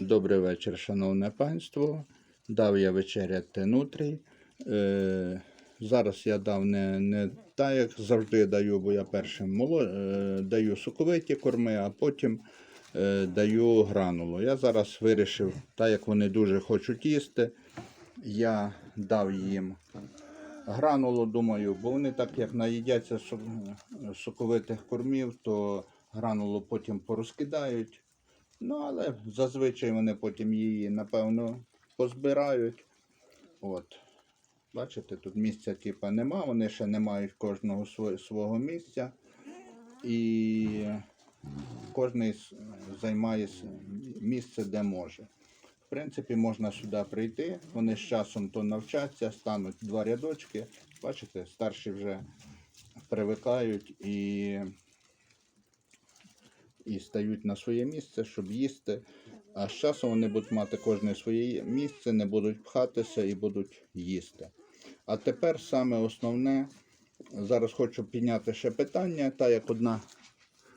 Добрий вечір, шановне панство. Дав я вечеряти нутрій. Е, зараз я дав не, не так, як завжди даю, бо я першим моло, е, даю соковиті корми, а потім е, даю гранулу. Я зараз вирішив, так як вони дуже хочуть їсти, я дав їм гранулу, думаю, бо вони так як наїдяться соковитих кормів, то гранулу потім порозкидають. Ну, але зазвичай вони потім її, напевно, позбирають. От. Бачите, тут місця типа нема, вони ще не мають кожного свого місця. І кожен займає місце, де може. В принципі, можна сюди прийти, вони з часом то навчаться, стануть два рядочки. Бачите, старші вже привикають і і стають на своє місце, щоб їсти. А з часом вони будуть мати кожне своє місце, не будуть пхатися і будуть їсти. А тепер саме основне, зараз хочу підняти ще питання, та як одна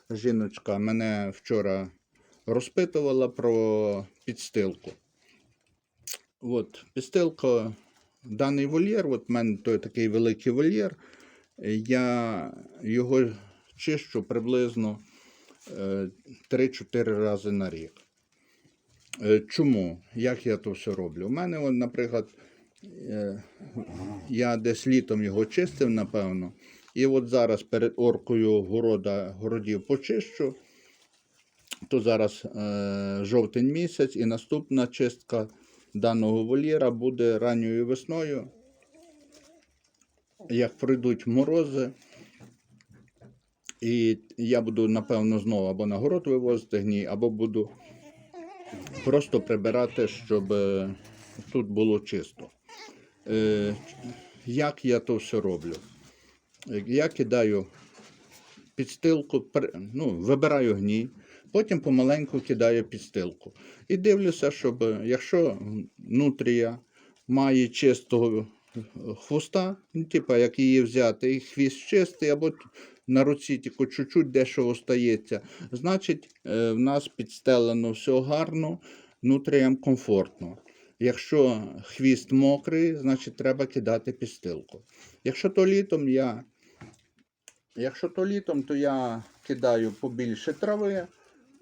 жіночка мене вчора розпитувала про підстилку. От, підстилка, даний вольєр, от в мене той такий великий вольєр, я його чищу приблизно 3-4 рази на рік. Е, Чому? Як я то все роблю? У мене, наприклад, е, я десь літом його чистив, напевно. І от зараз перед оркою города, городів почищу, то зараз е, жовтень місяць і наступна чистка даного вольєра буде ранньою весною. Як пройдуть морози, і я буду, напевно, знову або на город вивозити гній, або буду просто прибирати, щоб е, тут було чисто. Е, Як я то все роблю? Я кидаю підстилку, ну, вибираю гній, потім помаленьку кидаю підстилку. І дивлюся, щоб е, якщо нутрія має чистого е, хвоста, типа як її взяти, і хвіст чистий, або на руці тільки чуть-чуть дещо остається, значить е, в нас підстелено все гарно, нутріям комфортно. Якщо хвіст мокрий, значить треба кидати підстилку. Якщо то літом я Якщо то літом, то я кидаю побільше трави,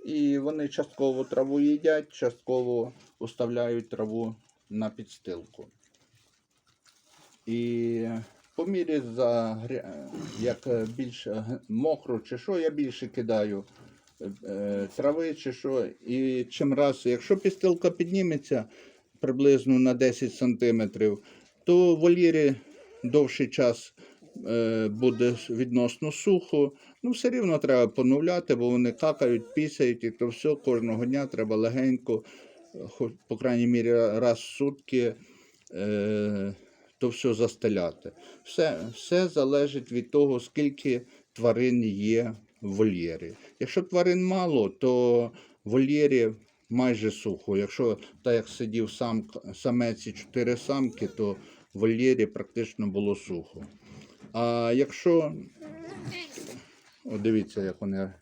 і вони частково траву їдять, частково оставляють траву на підстилку. І по мірі за як е, більш мокро чи що, я більше кидаю е, е, трави чи що. І чим раз, якщо підстилка підніметься приблизно на 10 см, то в вольєрі довший час е, буде відносно сухо. Ну, все рівно треба поновляти, бо вони какають, пісяють, і то все кожного дня треба легенько, е, хоч, по крайній мірі, раз в сутки. То все застеляти. Все, все залежить від того, скільки тварин є в вольєрі. Якщо тварин мало, то в вольєрі майже сухо. Якщо так як сидів сам, самець і чотири самки, то в вольєрі практично було сухо. А якщо, О, дивіться, як вони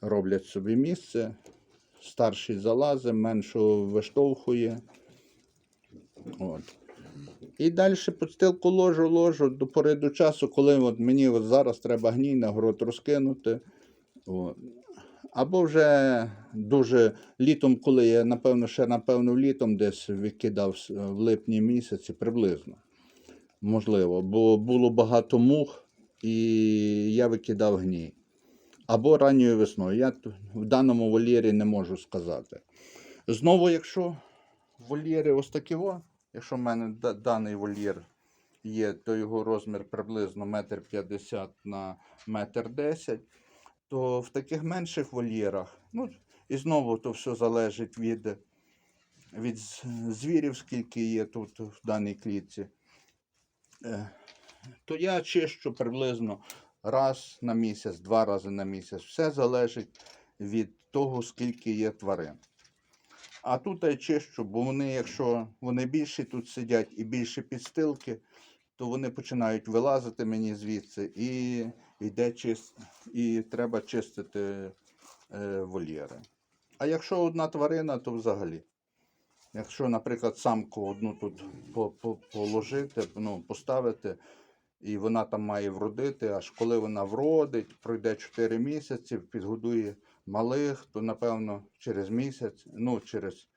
роблять собі місце, старший залазить, меншого виштовхує. От. І далі подстилку ложу, ложу до пори до часу, коли от мені от зараз треба гній на город розкинути. От. Або вже дуже літом, коли я, напевно, ще напевно літом десь викидав в липні місяці приблизно. Можливо, бо було багато мух, і я викидав гній. Або ранньою весною. Я в даному вольєрі не можу сказати. Знову, якщо вольєри ось такі, якщо в мене даний вольєр є, то його розмір приблизно 1,50 м на 1,10 м, то в таких менших вольєрах, ну, і знову то все залежить від, від звірів, скільки є тут в даній клітці, е, то я чищу приблизно раз на місяць, два рази на місяць. Все залежить від того, скільки є тварин. А тут я чищу, бо вони, якщо вони більше тут сидять і більше підстилки, то вони починають вилазити мені звідси і йде чист, і треба чистити е, вольєри. А якщо одна тварина, то взагалі. Якщо, наприклад, самку одну тут по- по- положити, ну, поставити, і вона там має вродити, аж коли вона вродить, пройде 4 місяці, підгодує малих, то напевно через місяць, ну, через.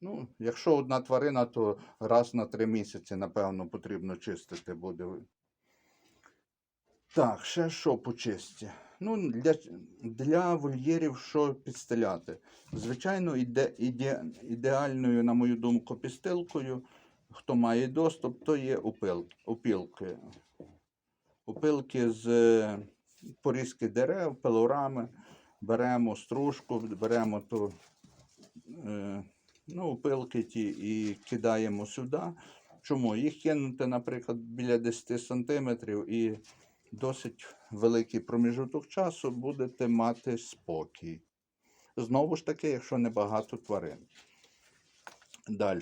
Ну, якщо одна тварина, то раз на 3 місяці, напевно, потрібно чистити буде. Так, ще що по чисті? Ну, для, для вольєрів що підстеляти? Звичайно, іде, іде, ідеальною, на мою думку, підстилкою, хто має доступ, то є опілки. Опилки з е, порізки дерев, пилорами, беремо стружку, беремо ту, е, ну, опилки ті і кидаємо сюди. Чому? Їх кинути, наприклад, біля 10 сантиметрів і досить великий проміжуток часу будете мати спокій. Знову ж таки, якщо небагато тварин. Далі.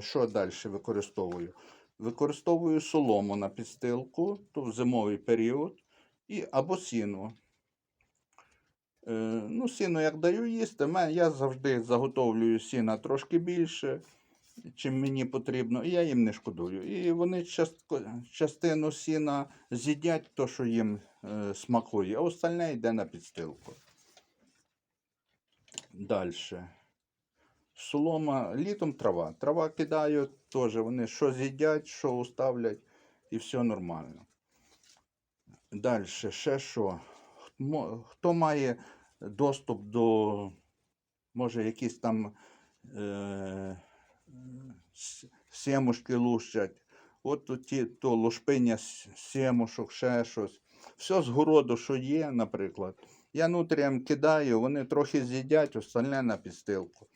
Що далі використовую? Використовую солому на підстилку, то в зимовий період, і, або сіно. Е, ну, сіно як даю їсти, я завжди заготовлюю сіна трошки більше, чим мені потрібно, і я їм не шкодую. І вони частину сіна з'їдять, то, що їм е, смакує, а остальне йде на підстилку. Далі. Солома, літом трава. Трава кидаю, теж вони що з'їдять, що оставлять, і все нормально. Далі, ще що? Хто має доступ до, може, якісь там е, сімушки лущать, от ті, то лушпиня сімушок, ще щось. Все з городу, що є, наприклад. Я нутріям кидаю, вони трохи з'їдять, остальне на підстилку.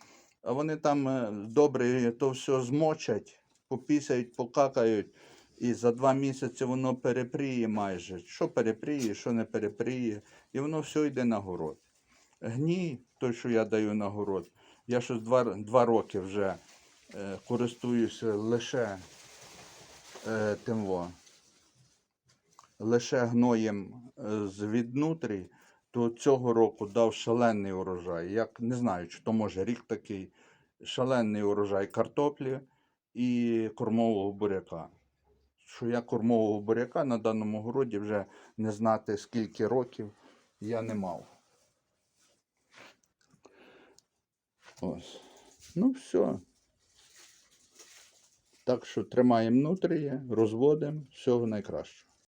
А вони там е, добре то все змочать, попісяють, покакають, і за два місяці воно перепріє майже. Що перепріє, що не перепріє, і воно все йде на город. Гній, той, що я даю на город, я щось два, два роки вже е, користуюся лише е, тим во, лише гноєм е, з віднутрій, то цього року дав шалений урожай. Як не знаю, чи то може рік такий шалений урожай картоплі і кормового буряка. Що я кормового буряка на даному городі вже не знати скільки років я не мав. Ось. Ну, все. Так що тримаємо внутрі, розводимо, всього найкращого.